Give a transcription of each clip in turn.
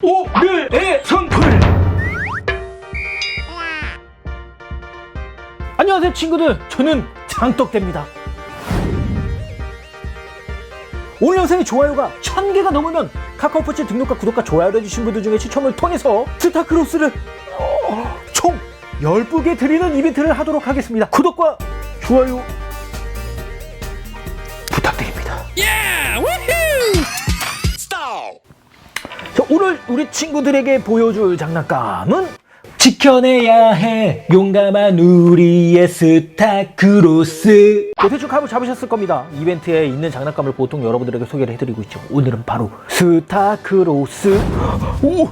오늘의 선풀 안녕하세요 친구들. 저는 장떡대입니다. 오늘 영상의 좋아요가 1000개가 넘으면 카카오포츠 등록과 구독과 좋아요를 해주신 분들 중에 추첨을 통해서 스타크로스를 어, 총 10분께 드리는 이벤트를 하도록 하겠습니다. 구독과 좋아요 오늘 우리 친구들에게 보여줄 장난감은 지켜내야 해. 용감한 우리의 스타크로스. 네, 대충 감을 잡으셨을 겁니다. 이벤트에 있는 장난감을 보통 여러분들에게 소개를 해드리고 있죠. 오늘은 바로 스타크로스. 오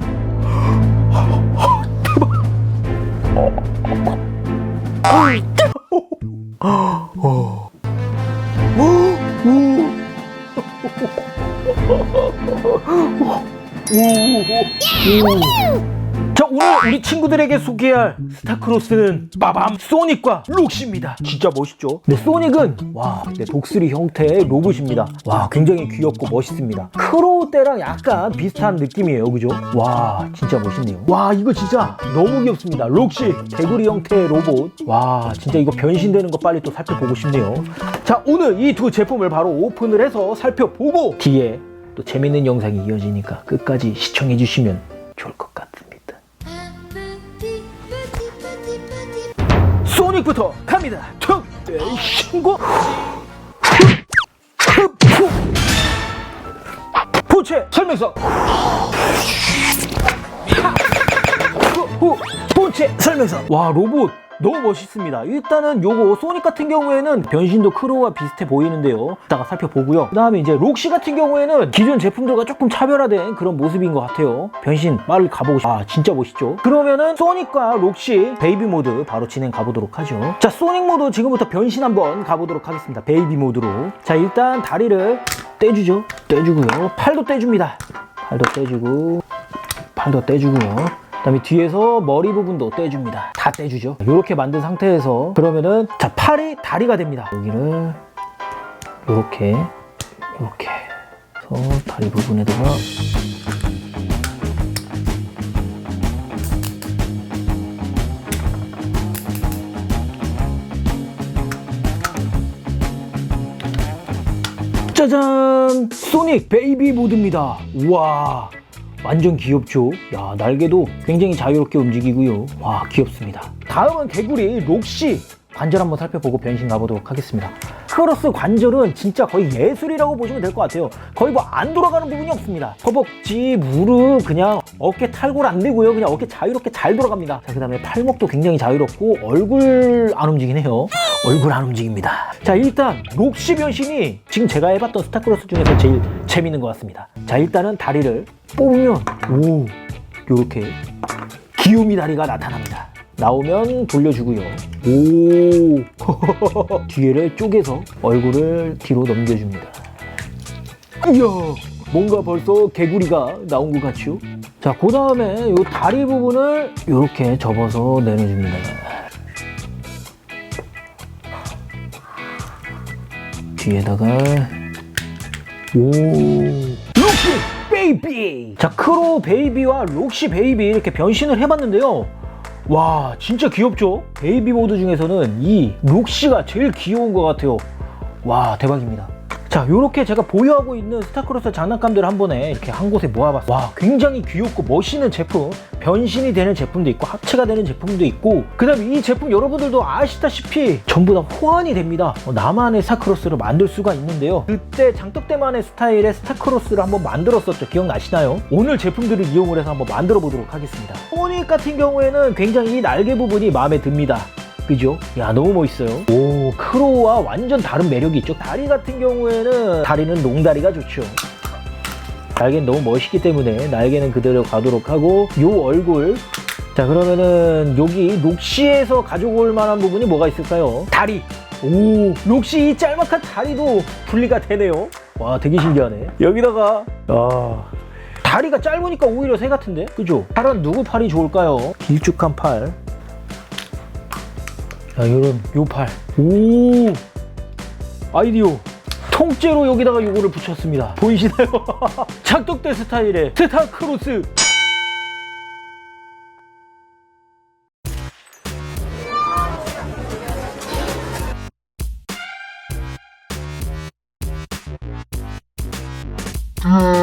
자 오늘 우리 친구들에게 소개할 스타크로스는 빠밤 소닉과 록시입니다. 진짜 멋있죠? 네 소닉은 와 네, 독수리 형태의 로봇입니다. 와 굉장히 귀엽고 멋있습니다. 크로우 때랑 약간 비슷한 느낌이에요 그죠? 와 진짜 멋있네요. 와 이거 진짜 너무 귀엽습니다. 록시 개구리 형태의 로봇. 와 진짜 이거 변신되는 거 빨리 또 살펴보고 싶네요. 자 오늘 이 두 제품을 바로 오픈을 해서 살펴보고 뒤에 또 재밌는 영상이 이어지니까 끝까지 시청해 주시면 좋을 것 같습니다. 소닉부터 갑니다. 툭! 에이, 신고! 부채 설명서! 후, 본체 설명서! 와, 로봇! 너무 멋있습니다. 일단은 요거 소닉 같은 경우에는 변신도 크로우와 비슷해 보이는데요. 이따가 살펴보고요. 그 다음에 이제 록시 같은 경우에는 기존 제품들과 조금 차별화된 그런 모습인 것 같아요. 변신 빨리 가보고 싶... 아 진짜 멋있죠. 그러면은 소닉과 록시 베이비 모드 바로 진행 가보도록 하죠. 자 소닉 모드 지금부터 변신 한번 가보도록 하겠습니다. 베이비 모드로. 자 일단 다리를 떼주죠. 떼주고요. 팔도 떼줍니다. 팔도 떼주고 팔도 떼주고요. 그다음에 뒤에서 머리 부분도 떼줍니다. 다 떼주죠. 이렇게 만든 상태에서 그러면은 자 팔이 다리가 됩니다. 여기를 이렇게 이렇게 해서 다리 부분에다가 짜잔! 소닉 베이비 모드입니다. 우와. 완전 귀엽죠? 야, 날개도 굉장히 자유롭게 움직이고요. 와, 귀엽습니다. 다음은 개구리 록시 관절 한번 살펴보고 변신 가보도록 하겠습니다. 크로스 관절은 진짜 거의 예술이라고 보시면 될 것 같아요. 거의 뭐 안 돌아가는 부분이 없습니다. 허벅지, 무릎, 그냥 어깨 탈골 안 되고요. 그냥 어깨 자유롭게 잘 돌아갑니다. 자, 그 다음에 팔목도 굉장히 자유롭고 얼굴 안 움직이네요. 얼굴 안 움직입니다. 자, 일단 록시 변신이 지금 제가 해봤던 스타크로스 중에서 제일 재밌는 것 같습니다. 자, 일단은 다리를 뽑으면 오, 요렇게 귀요미 다리가 나타납니다. 나오면 돌려주고요. 오, 뒤에를 쪼개서 얼굴을 뒤로 넘겨줍니다. 이야, 뭔가 벌써 개구리가 나온 것 같죠? 자, 그 다음에 요 다리 부분을 이렇게 접어서 내려줍니다. 뒤에다가 오 록시 베이비 자 크로 베이비와 록시 베이비 이렇게 변신을 해봤는데요 와 진짜 귀엽죠? 베이비 모드 중에서는 이 록시가 제일 귀여운 것 같아요. 와 대박입니다 자 이렇게 제가 보유하고 있는 스타크로스 장난감들 한 번에 이렇게 한 곳에 모아봤어요. 와 굉장히 귀엽고 멋있는 제품. 변신이 되는 제품도 있고 합체가 되는 제품도 있고 그 다음에 이 제품 여러분들도 아시다시피 전부 다 호환이 됩니다. 어, 나만의 스타크로스를 만들 수가 있는데요. 그때 장떡대만의 스타일의 스타크로스를 한번 만들었었죠. 기억나시나요? 오늘 제품들을 이용을 해서 한번 만들어 보도록 하겠습니다. 소닉 같은 경우에는 굉장히 이 날개 부분이 마음에 듭니다 그죠? 야 너무 멋있어요. 오 크로우와 완전 다른 매력이 있죠? 다리 같은 경우에는 다리는 농다리가 좋죠. 날개는 너무 멋있기 때문에 날개는 그대로 가도록 하고 요 얼굴. 자 그러면은 여기 록시에서 가져올 만한 부분이 뭐가 있을까요? 다리. 오 록시 이 짤막한 다리도 분리가 되네요. 와 되게 신기하네. 여기다가 아 다리가 짧으니까 오히려 새 같은데? 그죠? 팔은 누구 팔이 좋을까요? 길쭉한 팔 야, 요런 요팔. 오! 아이디어. 통째로 여기다가 요거를 붙였습니다. 보이시나요? 착독대 스타일의 스타 크로스. 아...